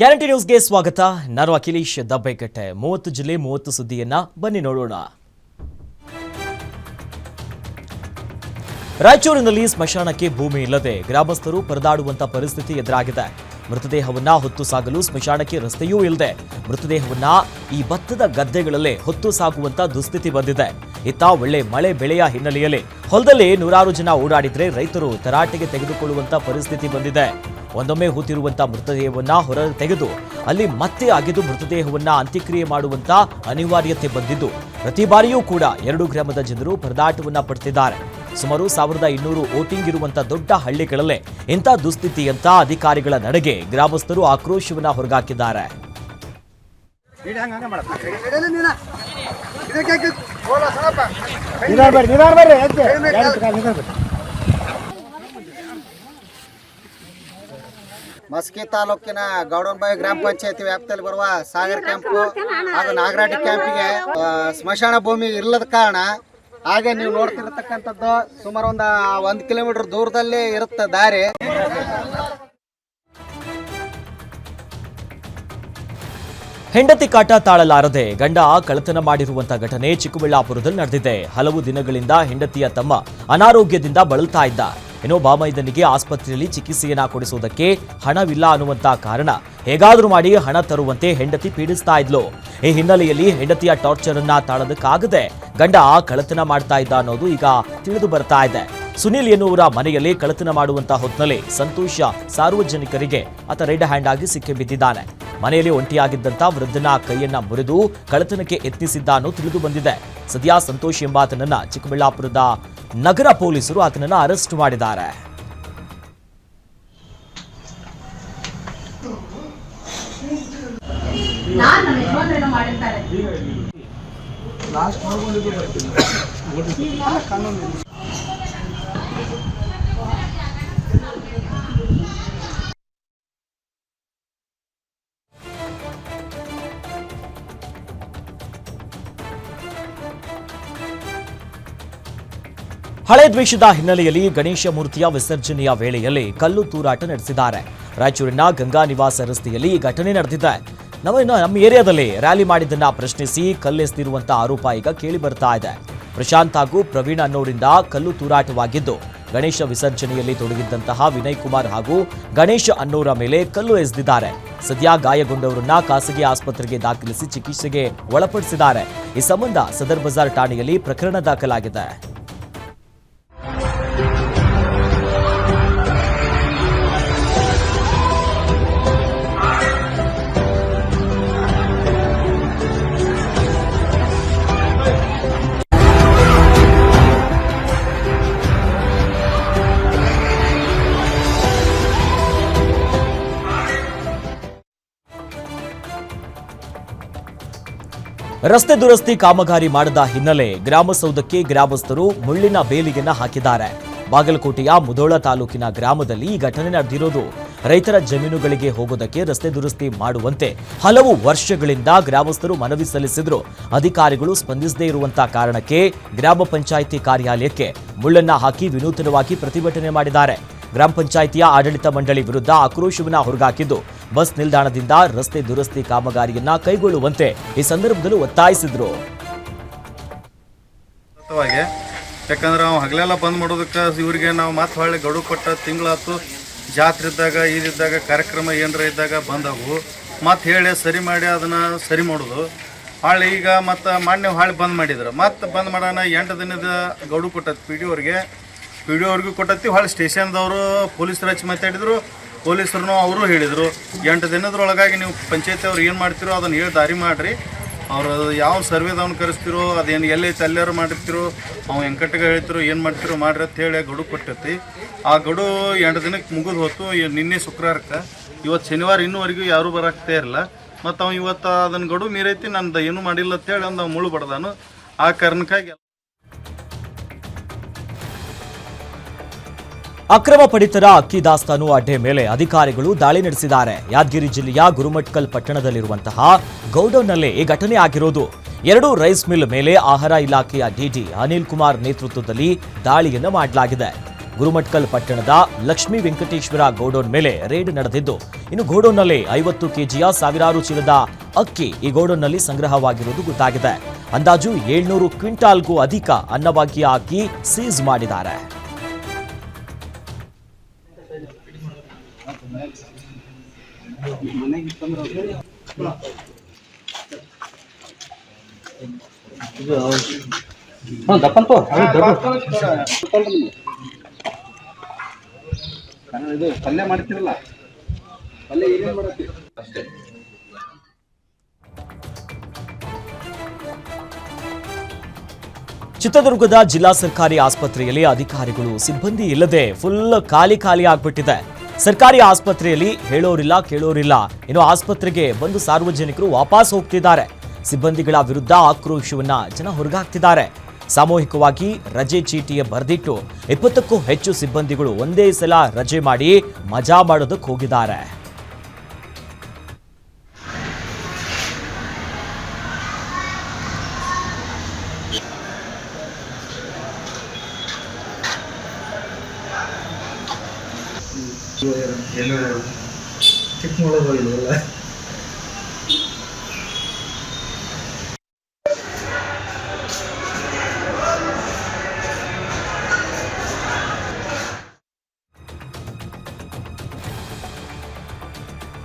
Guarantee ನ್ಯೂಸ್ಗೆ ಸ್ವಾಗತ. ನಾನು ಅಖಿಲೇಶ್ ದಬ್ಬೆಕಟ್ಟೆ. ಮೂವತ್ತು ಜಿಲ್ಲೆ, ಮೂವತ್ತು ಸುದ್ದಿಯನ್ನ ಬನ್ನಿ ನೋಡೋಣ. ರಾಯಚೂರಿನಲ್ಲಿ ಸ್ಮಶಾನಕ್ಕೆ ಭೂಮಿ ಇಲ್ಲದೆ ಗ್ರಾಮಸ್ಥರು ಪರದಾಡುವಂತ ಪರಿಸ್ಥಿತಿ ಎದುರಾಗಿದೆ. ಮೃತದೇಹವನ್ನ ಹೊತ್ತು ಸಾಗಲು ಸ್ಮಶಾನಕ್ಕೆ ರಸ್ತೆಯೂ ಇಲ್ಲದೆ ಮೃತದೇಹವನ್ನ ಈ ಭತ್ತದ ಗದ್ದೆಗಳಲ್ಲೇ ಹೊತ್ತು ಸಾಗುವಂತ ದುಸ್ಥಿತಿ ಬಂದಿದೆ. ಇತ್ತ ಒಳ್ಳೆ ಮಳೆ ಬೆಳೆಯ ಹಿನ್ನೆಲೆಯಲ್ಲಿ ಹೊಲದಲ್ಲಿ ನೂರಾರು ಜನ ಓಡಾಡಿದ್ರೆ ರೈತರು ತರಾಟೆಗೆ ತೆಗೆದುಕೊಳ್ಳುವಂತ ಪರಿಸ್ಥಿತಿ ಬಂದಿದೆ. ಒಂದೊಮ್ಮೆ ಹೂತಿರುವಂತ ಮೃತದೇಹವನ್ನ ಹೊರ ತೆಗೆದು ಅಲ್ಲಿ ಮತ್ತೆ ಅಗೆದು ಮೃತದೇಹವನ್ನ ಅಂತ್ಯಕ್ರಿಯೆ ಮಾಡುವಂತ ಅನಿವಾರ್ಯತೆ ಬಂದಿದ್ದು ಪ್ರತಿ ಬಾರಿಯೂ ಕೂಡ ಎರಡು ಗ್ರಾಮದ ಜನರು ಪರದಾಟವನ್ನ ಪಡ್ತಿದ್ದಾರೆ. ಸುಮಾರು ಸಾವಿರದ ಇನ್ನೂರು ವೋಟಿಂಗ್ ಇರುವಂತ ದೊಡ್ಡ ಹಳ್ಳಿಗಳಲ್ಲೇ ಇಂಥ ದುಸ್ಥಿತಿ ಅಂತ ಅಧಿಕಾರಿಗಳ ನಡೆಗೆ ಗ್ರಾಮಸ್ಥರು ಆಕ್ರೋಶವನ್ನ ಹೊರಗಾಕಿದ್ದಾರೆ. ಮಸ್ಕಿ ತಾಲೂಕಿನ ಗೌಡನಬಾಯಿ ಗ್ರಾಮ ಪಂಚಾಯತಿ ವ್ಯಾಪ್ತಿಯಲ್ಲಿ ಬರುವ ಸಾಗರ್ ಕ್ಯಾಂಪ್ ಹಾಗೂ ನಾಗರಾಟಿ ಕ್ಯಾಂಪಿಗೆ ಸ್ಮಶಾನ ಭೂಮಿ ಇಲ್ಲದ ಕಾರಣ ಹಾಗೆ ನೀವು ನೋಡ್ತಿರತಕ್ಕಂಥದ್ದು ಸುಮಾರು ಒಂದು ಒಂದು ಕಿಲೋಮೀಟರ್ ದೂರದಲ್ಲಿ ಇರುತ್ತೆ ದಾರಿ. ಹೆಂಡತಿ ಕಾಟ ತಾಳಲಾರದೆ ಗಂಡ ಕಳತನ ಮಾಡಿರುವಂತ ಘಟನೆ ಚಿಕ್ಕಬಳ್ಳಾಪುರದಲ್ಲಿ ನಡೆದಿದೆ. ಹಲವು ದಿನಗಳಿಂದ ಹೆಂಡತಿಯ ತಮ್ಮ ಅನಾರೋಗ್ಯದಿಂದ ಬಳಲ್ತಾ ಇದ್ದ. ಏನೋ ಬಾಮೈದನಿಗೆ ಆಸ್ಪತ್ರೆಯಲ್ಲಿ ಚಿಕಿತ್ಸೆಯನ್ನ ಕೊಡಿಸುವುದಕ್ಕೆ ಹಣವಿಲ್ಲ ಅನ್ನುವಂತ ಕಾರಣ. ಹೇಗಾದರೂ ಮಾಡಿ ಹಣ ತರುವಂತೆ ಹೆಂಡತಿ ಪೀಡಿಸ್ತಾ ಇದ್ಲು. ಈ ಹಿನ್ನೆಲೆಯಲ್ಲಿ ಹೆಂಡತಿಯ ಟಾರ್ಚರ್ ಅನ್ನ ತಾಳೋದಕ್ಕಾಗದೆ ಗಂಡ ಕಳತನ ಮಾಡ್ತಾ ಇದ್ದ ಅನ್ನೋದು ಈಗ ತಿಳಿದು ಬರ್ತಾ ಇದೆ. ಸುನಿಲ್ ಎನ್ನುವರ ಮನೆಯಲ್ಲಿ ಕಳತನ ಮಾಡುವಂತಹ ಹೊತ್ತಿನಲ್ಲಿ ಸಂತೋಷ ಸಾರ್ವಜನಿಕರಿಗೆ ಆತ ರೆಡ್ ಹ್ಯಾಂಡ್ ಆಗಿ ಸಿಕ್ಕಿ ಬಿದ್ದಿದ್ದಾನೆ. ಮನೆಯಲ್ಲಿ ಒಂಟಿಯಾಗಿದ್ದಂತ ವೃದ್ಧನ ಕೈಯನ್ನ ಮುರಿದು ಕಳತನಕ್ಕೆ ಯತ್ನಿಸಿದ್ದ ಅನ್ನೋ ತಿಳಿದು ಬಂದಿದೆ. ಸದ್ಯ ಸಂತೋಷ್ ಎಂಬಾತನನ್ನ ಚಿಕ್ಕಬಳ್ಳಾಪುರದ ನಗರ ಪೊಲೀಸರು ಆತನನ್ನು ಅರೆಸ್ಟ್ ಮಾಡಿದ್ದಾರೆ. ಹಳೆ ದ್ವೇಷದ ಹಿನ್ನೆಲೆಯಲ್ಲಿ ಗಣೇಶ ಮೂರ್ತಿಯ ವಿಸರ್ಜನೆಯ ವೇಳೆಯಲ್ಲಿ ಕಲ್ಲು ತೂರಾಟ ನಡೆಸಿದ್ದಾರೆ. ರಾಯಚೂರಿನ ಗಂಗಾ ನಿವಾಸ ರಸ್ತೆಯಲ್ಲಿ ಘಟನೆ ನಡೆದಿದೆ. ನಮ್ಮ ನಮ್ಮ ಏರಿಯಾದಲ್ಲಿ ರ್ಯಾಲಿ ಮಾಡಿದ್ದನ್ನ ಪ್ರಶ್ನಿಸಿ ಕಲ್ಲೆಸೆದಿರುವಂತಹ ಆರೋಪ ಈಗ ಕೇಳಿ ಬರ್ತಾ ಇದೆ. ಪ್ರಶಾಂತ್ ಹಾಗೂ ಪ್ರವೀಣ್ ಅನ್ನೋರಿಂದ ಕಲ್ಲು ತೂರಾಟವಾಗಿದ್ದು, ಗಣೇಶ ವಿಸರ್ಜನೆಯಲ್ಲಿ ತೊಡಗಿದ್ದಂತಹ ವಿನಯ್ ಕುಮಾರ್ ಹಾಗೂ ಗಣೇಶ ಅನ್ನೋರ ಮೇಲೆ ಕಲ್ಲು ಎಸೆದಿದ್ದಾರೆ. ಸದ್ಯ ಗಾಯಗೊಂಡವರನ್ನ ಖಾಸಗಿ ಆಸ್ಪತ್ರೆಗೆ ದಾಖಲಿಸಿ ಚಿಕಿತ್ಸೆಗೆ ಒಳಪಡಿಸಿದ್ದಾರೆ. ಈ ಸಂಬಂಧ ಸದರ್ ಬಜಾರ್ ಠಾಣೆಯಲ್ಲಿ ಪ್ರಕರಣ ದಾಖಲಾಗಿದೆ. ರಸ್ತೆ ದುರಸ್ತಿ ಕಾಮಗಾರಿ ಮಾಡದ ಹಿನ್ನೆಲೆ ಗ್ರಾಮಸೌಧಕ್ಕೆ ಗ್ರಾಮಸ್ಥರು ಮುಳ್ಳಿನ ಬೇಲಿಗೆನ್ನ ಹಾಕಿದ್ದಾರೆ. ಬಾಗಲಕೋಟೆಯ ಮುಧೋಳ ತಾಲೂಕಿನ ಗ್ರಾಮದಲ್ಲಿ ಈ ಘಟನೆ ನಡೆದಿರೋದು ರೈತರ ಜಮೀನುಗಳಿಗೆ ಹೋಗೋದಕ್ಕೆ ರಸ್ತೆ ದುರಸ್ತಿ ಮಾಡುವಂತೆ ಹಲವು ವರ್ಷಗಳಿಂದ ಗ್ರಾಮಸ್ಥರು ಮನವಿ ಸಲ್ಲಿಸಿದ್ರು. ಅಧಿಕಾರಿಗಳು ಸ್ಪಂದಿಸದೇ ಇರುವಂತಹ ಕಾರಣಕ್ಕೆ ಗ್ರಾಮ ಪಂಚಾಯಿತಿ ಕಾರ್ಯಾಲಯಕ್ಕೆ ಮುಳ್ಳನ್ನ ಹಾಕಿ ವಿನೂತನವಾಗಿ ಪ್ರತಿಭಟನೆ ಮಾಡಿದ್ದಾರೆ. ಗ್ರಾಮ ಪಂಚಾಯಿತಿಯ ಆಡಳಿತ ಮಂಡಳಿ ವಿರುದ್ಧ ಆಕ್ರೋಶವನ್ನ ಹೊರಗಾಕಿದ್ದು ಬಸ್ ನಿಲ್ದಾಣದಿಂದ ರಸ್ತೆ ದುರಸ್ತಿ ಕಾಮಗಾರಿಯನ್ನ ಕೈಗೊಳ್ಳುವಂತೆ ಈ ಸಂದರ್ಭದಲ್ಲಿ ಒತ್ತಾಯಿಸಿದ್ರು. ಯಾಕಂದ್ರೆ ನಾವು ಹಗಲೆಲ್ಲ ಬಂದ್ ಮಾಡೋದಕ್ಕೆ ಇವರಿಗೆ ನಾವು ಮತ್ತೆ ಹೊಳ್ಳಿ ಗಡುವು ಕೊಟ್ಟ ತಿಂಗಳಾತು ಜಾತ್ರೆ ಇದ್ದಾಗ ಇದಿದ್ದಾಗ ಕಾರ್ಯಕ್ರಮ ಏನರ ಇದ್ದಾಗ ಬಂದವು. ಮತ್ತೆ ಹೇಳಿ ಸರಿ ಮಾಡಿ ಅದನ್ನು ಸರಿ ಮಾಡೋದು. ಹಾಳೆ ಈಗ ಮತ್ತು ಮಾನ್ಯ ಹಾಳೆ ಬಂದ್ ಮಾಡಿದ್ರು. ಮತ್ತೆ ಬಂದ್ ಮಾಡೋಣ ಎಂಟು ದಿನದ ಗಡು ಕೊಟ್ಟದ್. ಪಿ ಡಿ ಅವ್ರಿಗೆ, ಪಿ ಡಿ ಅವ್ರಿಗೂ ಕೊಟ್ಟತ್ತಿ, ಹೊಳ್ಳಿ ಸ್ಟೇಷನ್ದವರು, ಪೊಲೀಸರು ಹಚ್ಚಿ ಮಾತಾಡಿದ್ರು. ಪೊಲೀಸರು ಅವರು ಹೇಳಿದರು. ಎಂಟು ದಿನದ್ರೊಳಗಾಗಿ ನೀವು ಪಂಚಾಯತಿ ಅವ್ರು ಏನು ಮಾಡ್ತಿರೋ ಅದನ್ನು ಹೇಳಿ ದಾರಿ ಮಾಡಿರಿ. ಅವ್ರು ಯಾವ ಸರ್ವೇದವ್ನು ಕರೆಸ್ತಿರೋ, ಅದೇನು ಎಲ್ಲೈತೆ ಅಲ್ಲಾರು ಮಾಡಿರ್ತಿರೋ ಅವ್ನು ವೆಂಕಟಗೆ ಹೇಳ್ತಿರೋ, ಏನು ಮಾಡ್ತಿರೋ ಮಾಡಿರಿ ಅಂತ ಹೇಳಿ ಗಡು ಕೊಟ್ಟೈತಿ. ಆ ಗಡು ಎಂಟು ದಿನಕ್ಕೆ ಮುಗಿದು ಹೊತ್ತು ನಿನ್ನೆ ಶುಕ್ರವಾರಕ್ಕೆ. ಇವತ್ತು ಶನಿವಾರ ಇನ್ನೂವರೆಗೂ ಯಾರೂ ಬರಾಕ್ತೇ ಇರಲ್ಲ ಮತ್ತು ಅವ್ನು ಇವತ್ತು ಅದನ್ನು ಗಡು ಮೀರೈತಿ, ನಂದು ಏನೂ ಮಾಡಿಲ್ಲ ಅಂತೇಳಿ ಅಂದ ಮುಳು ಬಡ್ದಾನು. ಆ ಕಾರಣಕ್ಕಾಗಿ ಅಕ್ರಮ ಪಡಿತರ ಅಕ್ಕಿ ದಾಸ್ತಾನು ಅಡ್ಡೆ ಮೇಲೆ ಅಧಿಕಾರಿಗಳು ದಾಳಿ ನಡೆಸಿದ್ದಾರೆ. ಯಾದಗಿರಿ ಜಿಲ್ಲೆಯ ಗುರುಮಟ್ಕಲ್ ಪಟ್ಟಣದಲ್ಲಿರುವಂತಹ ಗೌಡೌನ್ನಲ್ಲಿ ಈ ಘಟನೆ ಆಗಿರೋದು. ಎರಡು ರೈಸ್ ಮಿಲ್ ಮೇಲೆ ಆಹಾರ ಇಲಾಖೆಯ ಡಿಡಿ ಅನಿಲ್ ಕುಮಾರ್ ನೇತೃತ್ವದಲ್ಲಿ ದಾಳಿಯನ್ನು ಮಾಡಲಾಗಿದೆ. ಗುರುಮಟ್ಕಲ್ ಪಟ್ಟಣದ ಲಕ್ಷ್ಮೀ ವೆಂಕಟೇಶ್ವರ ಗೋಡೌನ್ ಮೇಲೆ ರೇಡ್ ನಡೆದಿದ್ದು, ಇನ್ನು ಗೋಡೌನ್ನಲ್ಲಿ ಐವತ್ತು ಕೆಜಿಯ ಸಾವಿರಾರು ಚೀಲದ ಅಕ್ಕಿ ಈ ಗೋಡೌನ್ನಲ್ಲಿ ಸಂಗ್ರಹವಾಗಿರುವುದು ಗೊತ್ತಾಗಿದೆ. ಅಂದಾಜು ಏಳ್ನೂರು ಕ್ವಿಂಟಾಲ್ಗೂ ಅಧಿಕ ಅನ್ನಭಾಗ್ಯ ಅಕ್ಕಿ ಸೀಸ್ ಮಾಡಿದ್ದಾರೆ. ಇದು ಪಲ್ಯ ಮಾಡ್ತಿರಲ್ಲ ಪಲ್ಯ ಏನೇನು ಮಾಡತ್ತಿ ಅಷ್ಟೇ ಚಿತ್ರದುರ್ಗದ ಜಿಲ್ಲಾ ಸರ್ಕಾರಿ ಆಸ್ಪತ್ರೆಯಲ್ಲಿ ಅಧಿಕಾರಿಗಳು ಸಿಬ್ಬಂದಿ ಇಲ್ಲದೆ ಫುಲ್ ಖಾಲಿ ಖಾಲಿ ಆಗ್ಬಿಟ್ಟಿದೆ. ಸರ್ಕಾರಿ ಆಸ್ಪತ್ರೆಯಲ್ಲಿ ಹೇಳೋರಿಲ್ಲ, ಕೇಳೋರಿಲ್ಲ. ಇನ್ನು ಆಸ್ಪತ್ರೆಗೆ ಬಂದು ಸಾರ್ವಜನಿಕರು ವಾಪಸ್ ಹೋಗ್ತಿದ್ದಾರೆ. ಸಿಬ್ಬಂದಿಗಳ ವಿರುದ್ಧ ಆಕ್ರೋಶವನ್ನ ಜನ ಹೊರಗಾಕ್ತಿದ್ದಾರೆ. ಸಾಮೂಹಿಕವಾಗಿ ರಜೆ ಚೀಟಿಯ ಬರೆದಿಟ್ಟು ಇಪ್ಪತ್ತಕ್ಕೂ ಹೆಚ್ಚು ಸಿಬ್ಬಂದಿಗಳು ಒಂದೇ ಸಲ ರಜೆ ಮಾಡಿ ಮಜಾ ಮಾಡೋದಕ್ಕೆ ಹೋಗಿದ್ದಾರೆ.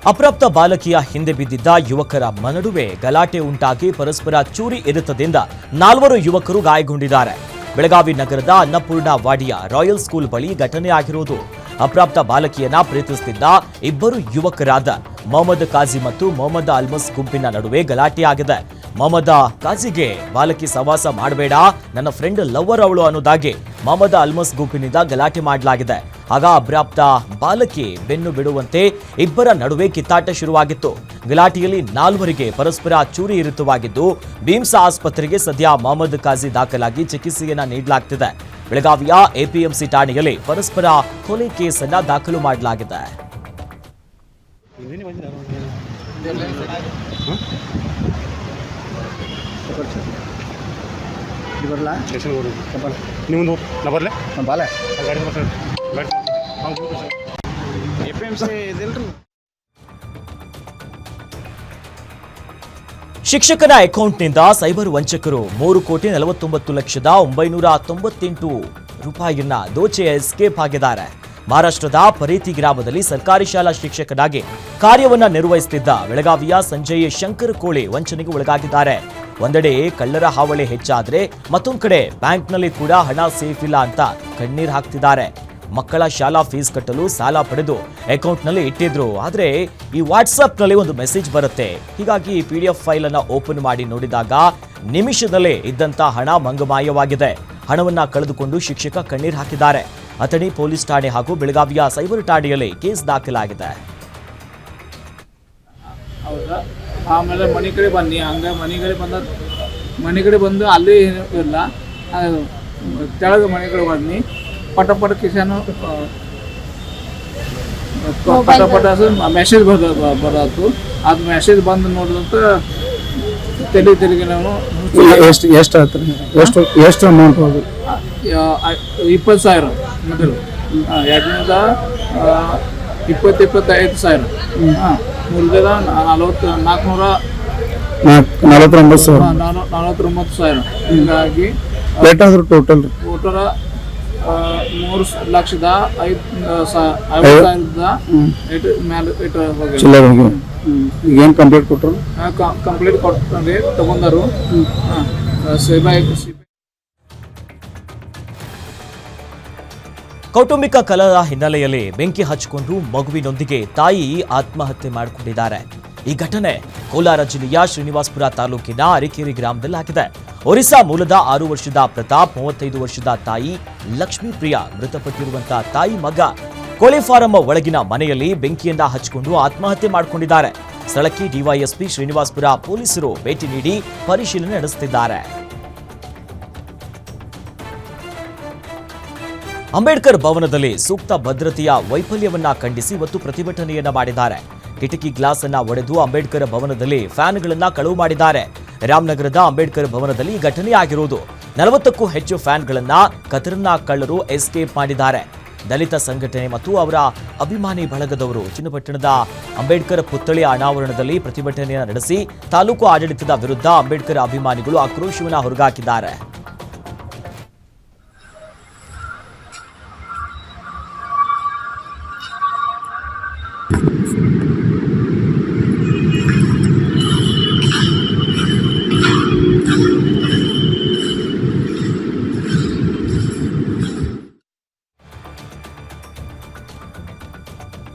ಅಪ್ರಾಪ್ತ ಬಾಲಕಿಯ ಹಿಂದೆ ಬಿದ್ದಿದ್ದ ಯುವಕರ ಮನಡುವೆ ಗಲಾಟೆ ಉಂಟಾಗಿ ಪರಸ್ಪರ ಚೂರಿ ಇರುತ್ತದಿಂದ ನಾಲ್ವರು ಯುವಕರು ಗಾಯಗೊಂಡಿದ್ದಾರೆ. ಬೆಳಗಾವಿ ನಗರದ ಅನ್ನಪೂರ್ಣ ವಾಡಿಯ ರಾಯಲ್ ಸ್ಕೂಲ್ ಬಳಿ ಘಟನೆ ಆಗಿರುವುದು ಅಪ್ರಾಪ್ತ ಬಾಲಕಿಯನ್ನ ಪ್ರೀತಿಸುತ್ತಿದ್ದ ಇಬ್ಬರು ಯುವಕರಾದ ಮೊಹಮ್ಮದ್ ಕಾಜಿ ಮತ್ತು ಮೊಹಮ್ಮದ್ ಅಲ್ಮಸ್ ಗುಂಪಿನ ನಡುವೆ ಗಲಾಟೆ ಆಗಿದೆ. ಮೊಹಮ್ಮದ್ ಕಾಜಿಗೆ ಬಾಲಕಿ ಸವಾಸ ಮಾಡಬೇಡ, ನನ್ನ ಫ್ರೆಂಡ್ ಲವರ್ ಅವಳು ಅನ್ನೋದಾಗಿ ಮೊಹಮ್ಮದ್ ಅಲ್ಮಸ್ ಗುಂಪಿನಿಂದ ಗಲಾಟೆ ಮಾಡಲಾಗಿದೆ. ಆಗ ಅಪ್ರಾಪ್ತ ಬಾಲಕಿ ಬೆನ್ನು ಬಿಡುವಂತೆ ಇಬ್ಬರ ನಡುವೆ ಕಿತ್ತಾಟ ಶುರುವಾಗಿತ್ತು. ಗಲಾಟೆಯಲ್ಲಿ ನಾಲ್ವರಿಗೆ ಪರಸ್ಪರ ಚೂರಿ ಇರಿತವಾಗಿದ್ದು, ಭೀಮ್ಸ್ ಆಸ್ಪತ್ರೆಗೆ ಸದ್ಯ ಮೊಹಮ್ಮದ್ ಕಾಜಿ ದಾಖಲಾಗಿ ಚಿಕಿತ್ಸೆಯನ್ನ ನೀಡಲಾಗ್ತಿದೆ. ಬೆಳಗಾವಿಯ ಎಪಿಎಂಸಿ ಠಾಣೆಯಲ್ಲಿ ಪರಸ್ಪರ ಕೊಲೆ ಕೇಸನ್ನ ದಾಖಲು ಮಾಡಲಾಗಿದೆ. ಬರಲ್ಲ ಶಿಕ್ಷಕನ ಅಕೌಂಟ್ನಿಂದ ಸೈಬರ್ ವಂಚಕರು ಮೂರು ಕೋಟಿ ನಲವತ್ತೊಂಬತ್ತು ಲಕ್ಷದ ಒಂಬೈನೂರ ತೊಂಬತ್ತೆಂಟು ರೂಪಾಯಿಯನ್ನ ದೋಚೆ ಎಸ್ಕೇಪ್ ಆಗಿದ್ದಾರೆ. ಮಹಾರಾಷ್ಟ್ರದ ಪರೀತಿ ಗ್ರಾಮದಲ್ಲಿ ಸರ್ಕಾರಿ ಶಾಲಾ ಶಿಕ್ಷಕನಾಗಿ ಕಾರ್ಯವನ್ನ ನಿರ್ವಹಿಸುತ್ತಿದ್ದ ಬೆಳಗಾವಿಯ ಸಂಜಯ್ ಶಂಕರ್ ಕೋಳಿ ವಂಚನೆಗೆ ಒಳಗಾಗಿದ್ದಾರೆ. ಒಂದೆಡೆ ಕಳ್ಳರ ಹಾವಳಿ ಹೆಚ್ಚಾದರೆ ಮತ್ತೊಂದು ಕಡೆ ಬ್ಯಾಂಕ್ನಲ್ಲಿ ಕೂಡ ಹಣ ಸೇಫ್ ಇಲ್ಲ ಅಂತ ಕಣ್ಣೀರ್ ಹಾಕ್ತಿದ್ದಾರೆ. ಮಕ್ಕಳ ಶಾಲಾ ಫೀಸ್ ಕಟ್ಟಲು ಸಾಲ ಪಡೆದು ಅಕೌಂಟ್ನಲ್ಲಿ ಇಟ್ಟಿದ್ರು. ಆದರೆ ಈ ವಾಟ್ಸಪ್ನಲ್ಲಿ ಒಂದು ಮೆಸೇಜ್ ಬರುತ್ತೆ. ಹೀಗಾಗಿ ಈ ಪಿ ಡಿ ಎಫ್ ಫೈಲ್ ಅನ್ನ ಓಪನ್ ಮಾಡಿ ನೋಡಿದಾಗ ನಿಮಿಷದಲ್ಲೇ ಇದ್ದಂತ ಹಣ ಮಂಗಮಾಯವಾಗಿದೆ. ಹಣವನ್ನು ಕಳೆದುಕೊಂಡು ಶಿಕ್ಷಕ ಕಣ್ಣೀರ್ ಹಾಕಿದ್ದಾರೆ. ಅಥಣಿ ಪೊಲೀಸ್ ಠಾಣೆ ಹಾಗೂ ಬೆಳಗಾವಿಯ ಸೈಬರ್ ಠಾಣೆಯಲ್ಲಿ ಕೇಸ್ ದಾಖಲಾಗಿದೆ. ಆಮೇಲೆ ಮನೆ ಕಡೆ ಬನ್ನಿ. ಹಂಗೆ ಮನೆ ಬಂದ, ಮನೆ ಬಂದು ಅಲ್ಲಿ ಇಲ್ಲ ತೆಳಗ ಮನೆ ಬನ್ನಿ. ಪಟ ಪಟ पटापट ಪಟ ಮೆಸೇಜ್ ಬರ ಬರತ್ತು ಅದು ಮೆಸೇಜ್ ಬಂದು ನೋಡಿದಂತ ತಲೆ ತೆರಿಗೆ ನಾವು ಎಷ್ಟು ಎಷ್ಟು ಆಯ್ತು ಎಷ್ಟು ಎಷ್ಟು ಅಮೌಂಟ್ ಹೋಗಿ ಇಪ್ಪತ್ತು ಸಾವಿರ. ಮೊದಲು ಎರಡನೇದ ಇಪ್ಪತ್ತು ಇಪ್ಪತ್ತೈದು ಸಾವಿರ. ಹಾಂ ಮೂರನೇದ ನಲವತ್ತು ನಾಲ್ಕುನೂರ ನಾಲ್ಕು ನಲವತ್ತೊಂಬತ್ತು ಸಾವಿರ. ನಲವತ್ತೊಂಬತ್ತು ಸಾವಿರ. ಹೀಗಾಗಿ ಟೋಟಲ್ ಟೋಟಲ್ ಮೂರು ಲಕ್ಷದ ಐದು ಸಾವಿರದ ಚಿಲ್ಲರ್ ಈಗ ಏನು ಕಂಪ್ಲೀಟ್ ಕೊಟ್ಟರು ಕಂಪ್ಲೀಟ್ ಕೊಟ್ಟರೆ ತಗೊಂಡರು. ಕೌಟುಂಬಿಕ ಕಲಹ ಹಿನ್ನೆಲೆಯಲ್ಲಿ ಬೆಂಕಿ ಹಚ್ಚಿಕೊಂಡು ಮಗುವಿನೊಂದಿಗೆ ತಾಯಿ ಆತ್ಮಹತ್ಯೆ ಮಾಡಿಕೊಂಡಿದ್ದಾರೆ. ಈ ಘಟನೆ ಕೋಲಾರ ಜಿಲ್ಲೆಯ ಶ್ರೀನಿವಾಸಪುರ ತಾಲೂಕಿನ ಅರಿಕೇರಿ ಗ್ರಾಮದಲ್ಲಾಗಿದೆ. ಒರಿಸ್ಸಾ ಮೂಲದ ಆರು ವರ್ಷದ ಪ್ರತಾಪ್, ಮೂವತ್ತೈದು ವರ್ಷದ ತಾಯಿ ಲಕ್ಷ್ಮೀ ಪ್ರಿಯಾ ಮೃತಪಟ್ಟಿರುವಂತಹ ತಾಯಿ ಮಗ ಕೋಳಿ ಫಾರಂ ಒಳಗಿನ ಮನೆಯಲ್ಲಿ ಬೆಂಕಿಯನ್ನ ಹಚ್ಚಿಕೊಂಡು ಆತ್ಮಹತ್ಯೆ ಮಾಡಿಕೊಂಡಿದ್ದಾರೆ. ಸ್ಥಳಕ್ಕೆ ಡಿವೈಎಸ್ಪಿ ಶ್ರೀನಿವಾಸ್ಪುರ ಪೊಲೀಸರು ಭೇಟಿ ನೀಡಿ ಪರಿಶೀಲನೆ ನಡೆಸುತ್ತಿದ್ದಾರೆ. ಅಂಬೇಡ್ಕರ್ ಭವನದಲ್ಲಿ ಸೂಕ್ತ ಭದ್ರತೆಯ ವೈಫಲ್ಯವನ್ನ ಖಂಡಿಸಿ ಮತ್ತು ಪ್ರತಿಭಟನೆಯನ್ನ ಮಾಡಿದ್ದಾರೆ. ಕಿಟಕಿ ಗ್ಲಾಸ್ ಅನ್ನ ಒಡೆದು ಅಂಬೇಡ್ಕರ್ ಭವನದಲ್ಲಿ ಫ್ಯಾನ್ಗಳನ್ನ ಕಳುವು ಮಾಡಿದ್ದಾರೆ. ರಾಮನಗರದ ಅಂಬೇಡ್ಕರ್ ಭವನದಲ್ಲಿ ಘಟನೆಯಾಗಿರುವುದು. ನಲವತ್ತಕ್ಕೂ ಹೆಚ್ಚು ಫ್ಯಾನ್ಗಳನ್ನ ಖತರ್ನಾಕ್ ಕಳ್ಳರು ಎಸ್ಕೇಪ್ ಮಾಡಿದ್ದಾರೆ. ದಲಿತ ಸಂಘಟನೆ ಮತ್ತು ಅವರ ಅಭಿಮಾನಿ ಬಳಗದವರು ಚಿನ್ನಪಟ್ಟಣದ ಅಂಬೇಡ್ಕರ್ ಪುತ್ಥಳಿ ಅನಾವರಣದಲ್ಲಿ ಪ್ರತಿಭಟನೆ ನಡೆಸಿ ತಾಲೂಕು ಆಡಳಿತದ ವಿರುದ್ಧ ಅಂಬೇಡ್ಕರ್ ಅಭಿಮಾನಿಗಳು ಆಕ್ರೋಶವನ್ನು ಹೊರಗಾಕಿದ್ದಾರೆ.